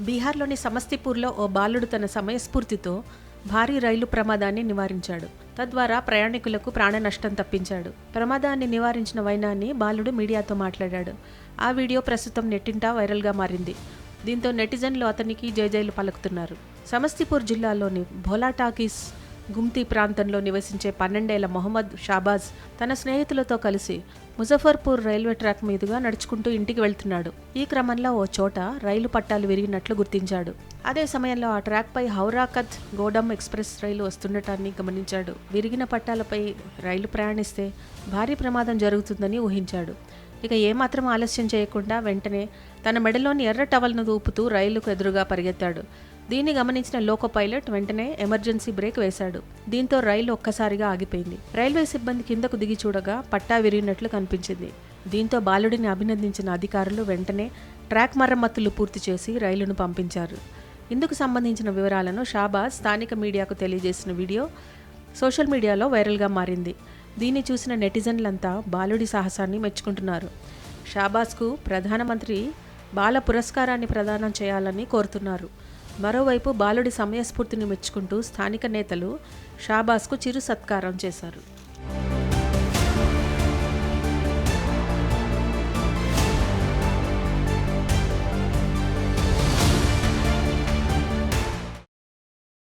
బీహార్లోని సమస్తీపూర్లో ఓ బాలుడు తన సమయస్ఫూర్తితో భారీ రైలు ప్రమాదాన్ని నివారించాడు. తద్వారా ప్రయాణికులకు ప్రాణ నష్టం తప్పించాడు. ప్రమాదాన్ని నివారించిన వైనాన్ని బాలుడు మీడియాతో మాట్లాడాడు. ఆ వీడియో ప్రస్తుతం నెట్టింటా వైరల్గా మారింది. దీంతో నెటిజన్లు అతనికి జైజైలు పలుకుతున్నారు. సమస్తీపూర్ జిల్లాలోని భోలా టాకీస్ గుమ్తి ప్రాంతంలో నివసించే పన్నెండేళ్ళ మొహమ్మద్ షాబాజ్ తన స్నేహితులతో కలిసి ముజఫర్పూర్ రైల్వే ట్రాక్ మీదుగా నడుచుకుంటూ ఇంటికి వెళ్తున్నాడు. ఈ క్రమంలో ఓ చోట రైలు పట్టాలు విరిగినట్లు గుర్తించాడు. అదే సమయంలో ఆ ట్రాక్పై హౌరాకత్ గోడమ్ ఎక్స్ప్రెస్ రైలు వస్తుండటాన్ని గమనించాడు. విరిగిన పట్టాలపై రైలు ప్రయాణిస్తే భారీ ప్రమాదం జరుగుతుందని ఊహించాడు. ఇక ఏమాత్రం ఆలస్యం చేయకుండా వెంటనే తన మెడలోని ఎర్ర టవల్ను ఊపుతూ రైలుకు ఎదురుగా పరిగెత్తాడు. దీన్ని గమనించిన లోకో పైలట్ వెంటనే ఎమర్జెన్సీ బ్రేక్ వేశాడు. దీంతో రైలు ఒక్కసారిగా ఆగిపోయింది. రైల్వే సిబ్బంది కిందకు దిగి చూడగా పట్టా విరిగినట్లు కనిపించింది. దీంతో బాలుడిని అభినందించిన అధికారులు వెంటనే ట్రాక్ మరమ్మతులు పూర్తి చేసి రైలును పంపించారు. ఇందుకు సంబంధించిన వివరాలను షాబాజ్ స్థానిక మీడియాకు తెలియజేసిన వీడియో సోషల్ మీడియాలో వైరల్గా మారింది. దీన్ని చూసిన నెటిజన్లంతా బాలుడి సాహసాన్ని మెచ్చుకుంటున్నారు. షాబాజ్కు ప్రధానమంత్రి బాల పురస్కారాన్ని ప్రదానం చేయాలని కోరుతున్నారు. మరోవైపు బాలుడి సమయస్ఫూర్తిని మెచ్చుకుంటూ స్థానిక నేతలు షాబాస్కు చిరు సత్కారం చేశారు.